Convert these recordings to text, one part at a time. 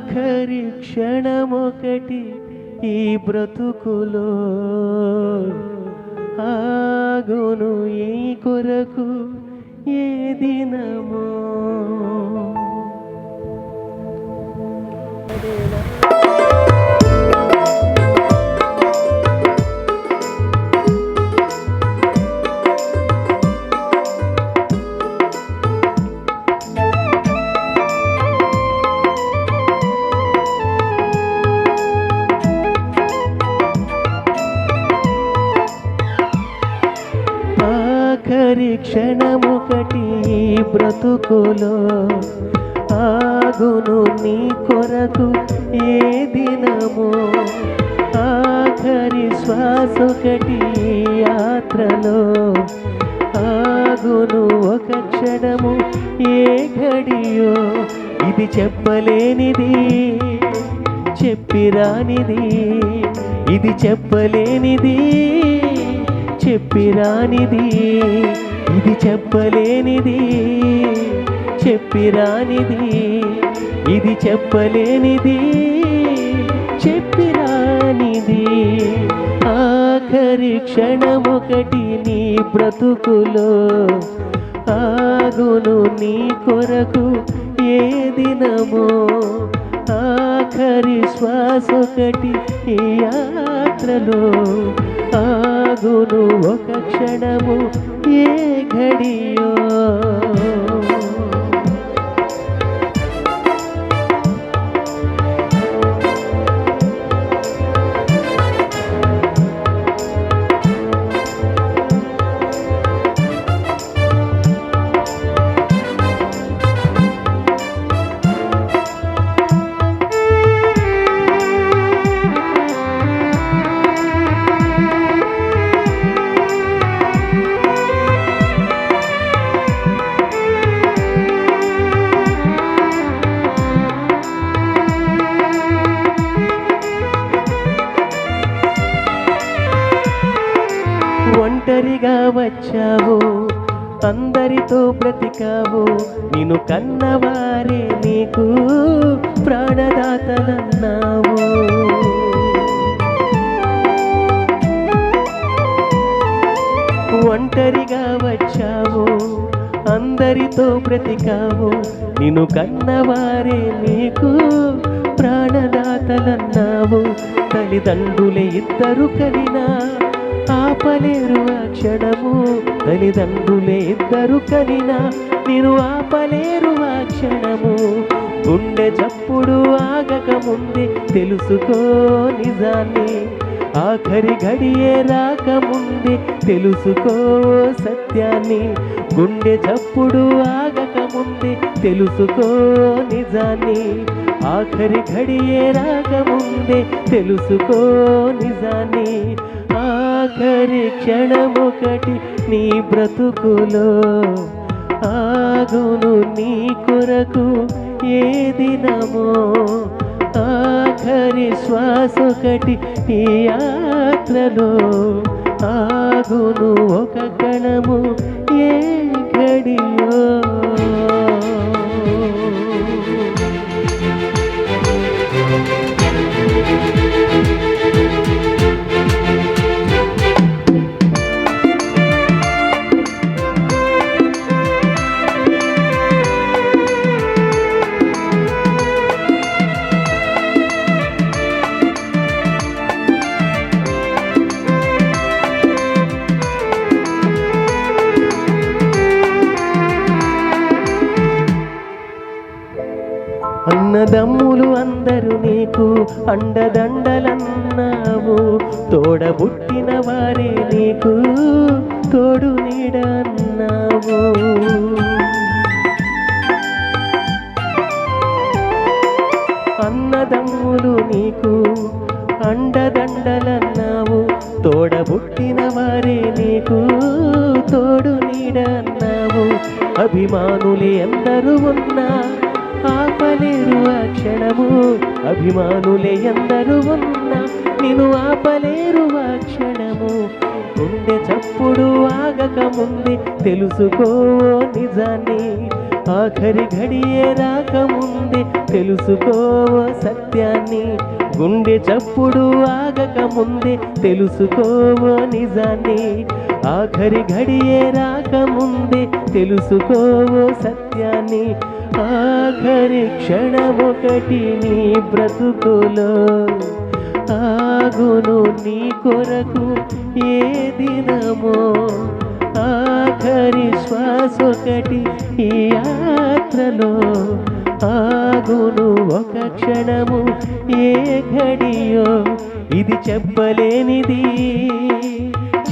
ఆఖరి క్షణమొకటి ఈ బ్రతుకులో. ఆగును ఈ కొరకు ఏ దినం చివరి క్షణముకటి బ్రతుకులో ఆగును నీ కొరకు ఏ దినము? ఆఖరి శ్వాసొకటి యాత్రలో ఆగును ఒక క్షణము ఏ ఘడియో? ఇది చెప్పలేనిది చెప్పిరానిది ఇది చెప్పలేనిది. చెప్పిరానిది ఇది చెప్పలేనిది. చెప్పిరానిది ఇది చెప్పలేనిది. చెప్పిరానిది ఆఖరి క్షణమొకటి నీ బ్రతుకులో ఆగును నీ కొరకు ఏ దినమో. ఆఖరి శ్వాసొకటి ఈ యాత్రలో ఆగును ఒక క్షణము ఏ ఘడియో. వచ్చావు అందరితో బ్రతికావు నిన్ను కన్నవారే నీకు ప్రాణదాతలన్నావు. ఒంటరిగా వచ్చావు అందరితో బ్రతికావు నిన్ను కన్నవారే నీకు ప్రాణదాతలన్నావు. తల్లిదండ్రులే ఇద్దరు కలినా ఆపలేరు ఆ క్షణము? తల్లిదండ్రులే ఇద్దరు కలినా నేను ఆపలేరు ఆ క్షణము? గుండె చప్పుడు ఆగక ముందే తెలుసుకో నిజాన్ని. ఆఖరి గడియే రాకముందే తెలుసుకో సత్యాన్ని. గుండె చప్పుడు ఆగక ముందే తెలుసుకో నిజాన్ని. ఆఖరి గడియే రాకముందే తెలుసుకో నిజాన్ని. ఆఖరి క్షణమొకటి నీ బ్రతుకులో. ఆగును నీ కొరకు ఏ దినమో. ఆఖరి శ్వాసొకటి ఈ యాత్రలో. ఆగును ఒక కణము ఏ గడియో అన్నదమ్ములు అందరూ నీకు అండదండలన్నావు. తోడబుట్టిన వారే నీకు తోడు నీడన్నావు. అన్నదమ్ములు నీకు అండదండలన్నావు. తోడబుట్టిన వారే నీకు తోడు నీడన్నావు. అభిమానులే ఎందరూ ఉన్నా ఆపలేరు ఆ క్షణము. అభిమానులే ఎందరూ ఉన్నా నేను ఆపలేరు ఆ క్షణము. గుండె చప్పుడు ఆగక ముందే తెలుసుకో నిజాన్ని. ఆఖరి ఘడియే రాకముందే తెలుసుకో సత్యాన్ని. గుండె చప్పుడు ఆగక ముందే తెలుసుకో నిజాన్ని. ఆఖరి ఘడియే రాకముందే తెలుసుకో సత్యాన్ని. ఆఖరి క్షణమొకటి నీ బ్రతుకులో ఆగును నీ కొరకు ఏ దినమో. ఆఖరి శ్వాసొకటి ఈ యాత్రలో ఆగును ఒక క్షణము ఏ ఘడియో. ఇది చెప్పలేనిది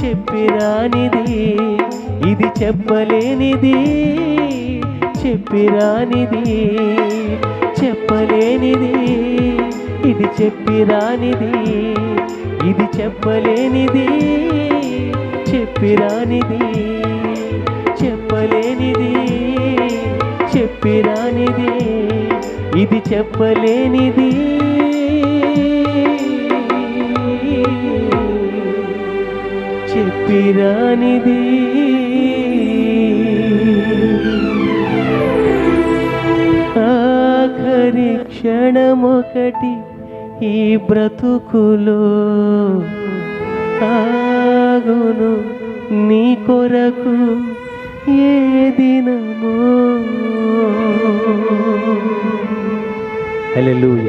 చెప్పిరానిది ఇది చెప్పలేనిది. చెప్పిరానిది చెప్పలేనిది. ఇది చెప్పిరానిది ఇది చెప్పలేనిది. చెప్పిరానిది చెప్పలేనిది. చెప్పిరానిది ఇది చెప్పలేనిది. చెప్పిరానిది ఈ బ్రతుకులో ఆగును నీ కొరకు ఏ దినమో. హల్లెలూయా.